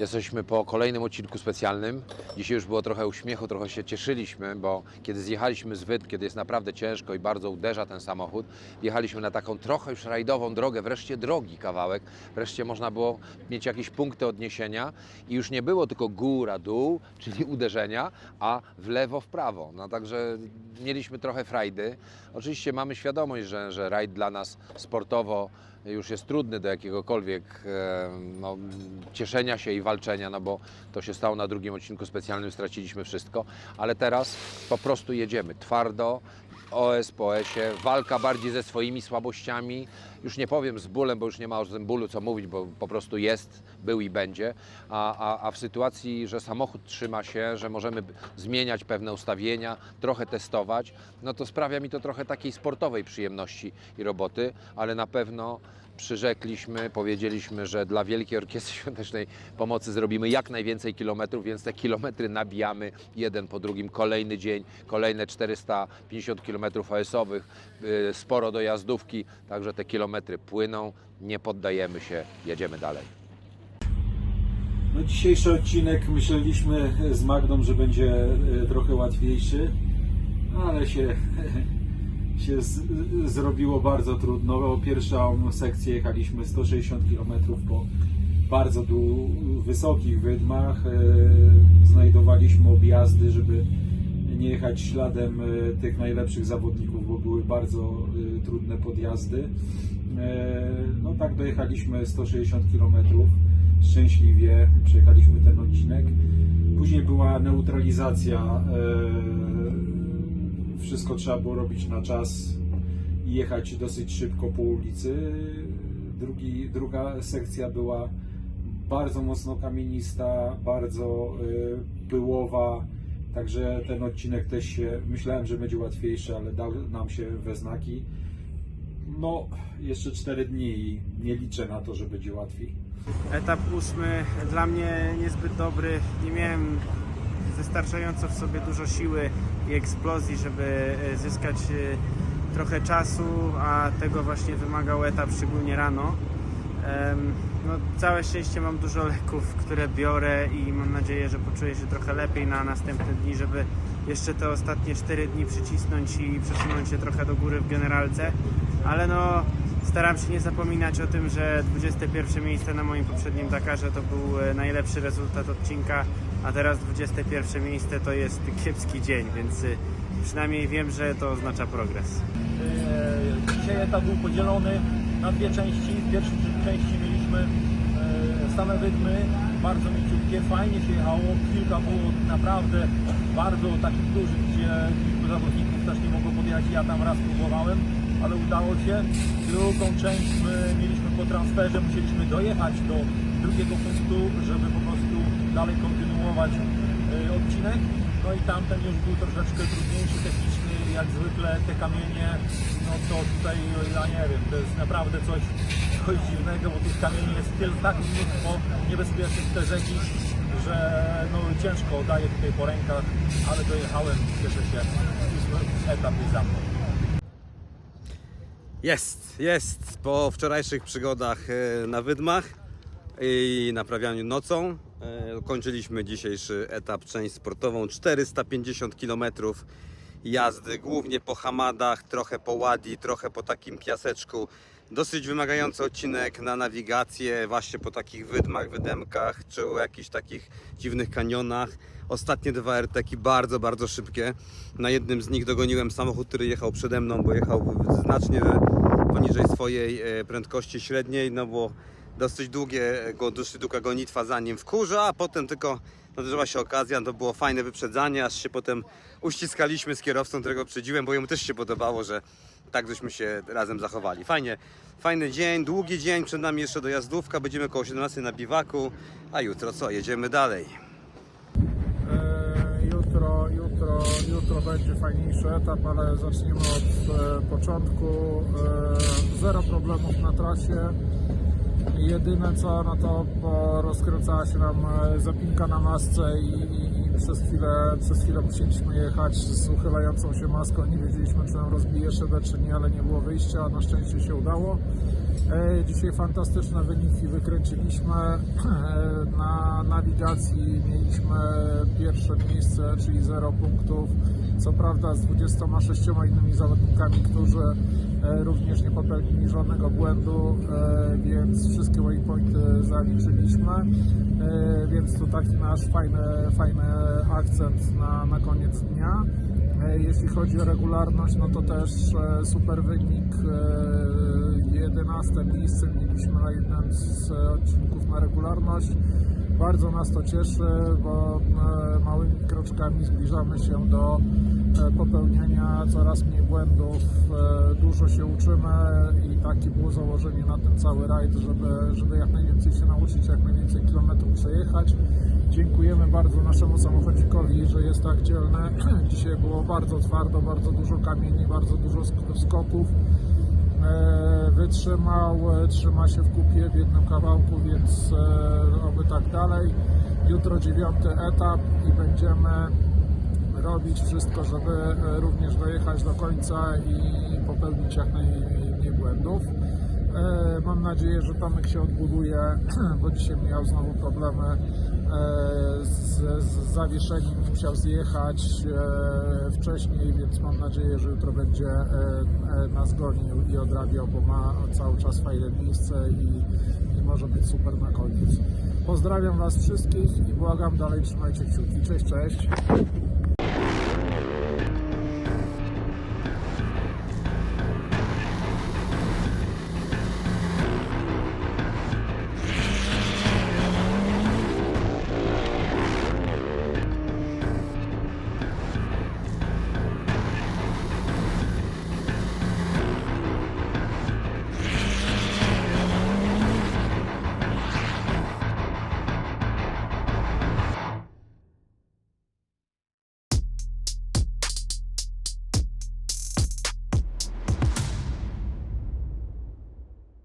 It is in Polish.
Jesteśmy po kolejnym odcinku specjalnym. Dzisiaj już było trochę uśmiechu, trochę się cieszyliśmy, bo kiedy zjechaliśmy z Wyd, kiedy jest naprawdę ciężko i bardzo uderza ten samochód, jechaliśmy na taką trochę już rajdową drogę, wreszcie drogi kawałek, wreszcie można było mieć jakieś punkty odniesienia i już nie było tylko góra, dół, czyli uderzenia, a w lewo, w prawo. No także mieliśmy trochę frajdy. Oczywiście mamy świadomość, że, że rajd dla nas sportowo już jest trudny do jakiegokolwiek e, no, cieszenia się i walczenia, no bo to się stało na drugim odcinku specjalnym, straciliśmy wszystko, ale teraz po prostu jedziemy. Twardo, OS po OS-ie, walka bardziej ze swoimi słabościami, już nie powiem z bólem, bo już nie ma o tym bólu co mówić, bo po prostu jest, był i będzie, a, a, a w sytuacji, że samochód trzyma się, że możemy zmieniać pewne ustawienia, trochę testować, no to sprawia mi to trochę takiej sportowej przyjemności i roboty, ale na pewno przyrzekliśmy, powiedzieliśmy, że dla Wielkiej Orkiestry Świątecznej Pomocy zrobimy jak najwięcej kilometrów, więc te kilometry nabijamy jeden po drugim. Kolejny dzień, kolejne 450 kilometrów OS-owych, y, sporo dojazdówki, także te kilometry płyną, nie poddajemy się, jedziemy dalej. No, dzisiejszy odcinek myśleliśmy z Magdą, że będzie e, trochę łatwiejszy, ale się, się z, zrobiło bardzo trudno. Bo Pierwszą sekcję jechaliśmy 160 km po bardzo wysokich wydmach. E, Znajdowaliśmy objazdy, żeby nie jechać śladem e, tych najlepszych zawodników, bo były bardzo trudne podjazdy. E, No tak dojechaliśmy 160 km szczęśliwie przejechaliśmy ten odcinek. Później była neutralizacja. e, Wszystko trzeba było robić na czas i jechać dosyć szybko po ulicy. Drugi, druga sekcja była bardzo mocno kamienista, bardzo e, pyłowa. Także ten odcinek też się, myślałem, że będzie łatwiejszy, ale dał nam się we znaki. No, jeszcze 4 dni i nie liczę na to, że będzie łatwiej. Etap ósmy dla mnie niezbyt dobry. Nie miałem wystarczająco w sobie dużo siły i eksplozji, żeby e, zyskać e, trochę czasu, a tego właśnie wymagał etap, szczególnie rano. No, całe szczęście mam dużo leków, które biorę i mam nadzieję, że poczuję się trochę lepiej na następne dni, żeby jeszcze te ostatnie 4 dni przycisnąć i przesunąć się trochę do góry w generalce. Ale no, staram się nie zapominać o tym, że 21 miejsce na moim poprzednim Dakarze to był e, najlepszy rezultat odcinka, a teraz 21 miejsce to jest kiepski dzień, więc e, przynajmniej wiem, że to oznacza progres. E, Dzisiaj etap był podzielony na dwie części. W pierwszej części mieliśmy e, same wydmy, bardzo mięciutkie, fajnie się jechało. Kilka było naprawdę bardzo takich dużych, gdzie kilku zawodników też nie mogło podjechać. Ja tam raz próbowałem, ale udało się. Drugą część my mieliśmy po transferze, musieliśmy dojechać do drugiego punktu, żeby po prostu dalej kontynuować e, odcinek. No i tamten już był troszeczkę trudniejszy, techniczny, jak zwykle te kamienie, no to tutaj ja nie wiem, to jest naprawdę coś, coś dziwnego, bo tych kamieni jest tyle, tak mnóstwo niebezpiecznych te rzeki, że no ciężko daje tutaj po rękach, ale dojechałem, cieszę się, etap jest za mną. Jest, jest. Po wczorajszych przygodach e, na Wydmach i naprawianiu nocą e, kończyliśmy dzisiejszy etap, część sportową. 450 km jazdy, głównie po hamadach, trochę po ładi, trochę po takim piaseczku. Dosyć wymagający odcinek na nawigację, właśnie po takich wydmach, wydemkach, czy o jakichś takich dziwnych kanionach. Ostatnie dwa RTki bardzo, bardzo szybkie. Na jednym z nich dogoniłem samochód, który jechał przede mną, bo jechał znacznie poniżej swojej e, prędkości średniej, no bo dosyć długie go, dosyć długa gonitwa za nim wkurza, a potem tylko nadarzyła się okazja, to było fajne wyprzedzanie, aż się potem uściskaliśmy z kierowcą, którego przedziłem, bo jemu też się podobało, że tak żeśmy się razem zachowali. Fajnie, fajny dzień, długi dzień, przed nami jeszcze dojazdówka, będziemy koło 17 na biwaku, a jutro co, jedziemy dalej. E, Jutro, jutro, jutro będzie fajniejszy etap, ale zaczniemy od e, początku. E, zero problemów na trasie. Jedyne co, no to po- rozkręcała się nam e, zapinka na masce i, i przez chwilę, przez chwilę musieliśmy jechać z uchylającą się maską. Nie wiedzieliśmy, czy nam rozbije szybę, czy nie, ale nie było wyjścia. Na szczęście się udało. E, Dzisiaj fantastyczne wyniki wykręciliśmy. E, Na nawigacji mieliśmy pierwsze miejsce, czyli 0 punktów. Co prawda z 26 innymi zawodnikami, którzy e, również nie popełnili żadnego błędu, więc wszystkie waypointy zaliczyliśmy. Więc to taki nasz fajny, fajny akcent na, na koniec dnia. Jeśli chodzi o regularność, no to też super wynik. E, 11 miejsce mieliśmy na jednym z odcinków na regularność. Bardzo nas to cieszy, bo e, małymi kroczkami zbliżamy się do e, popełniania coraz mniej błędów. E, Dużo się uczymy i takie było założenie na ten cały rajd, żeby, żeby jak najwięcej się nauczyć, jak najwięcej kilometrów przejechać. Dziękujemy bardzo naszemu samochodzikowi, że jest tak dzielny. Dzisiaj było bardzo twardo, bardzo dużo kamieni, bardzo dużo sk- skoków. E, Wytrzymał, e, trzyma się w kupie w jednym kawałku, więc e, oby tak dalej. Jutro dziewiąty etap i będziemy robić wszystko, żeby również dojechać do końca i popełnić jak najmniej błędów. E, Mam nadzieję, że Tomek się odbuduje, bo dzisiaj miał znowu problemy e, z, z zawieszeniem, musiał zjechać e, wcześniej, więc mam nadzieję, że jutro będzie nas gonił i odrabiał, bo ma cały czas fajne miejsce i, i może być super na koniec. Pozdrawiam Was wszystkich i błagam dalej trzymajcie kciuki. Cześć, cześć.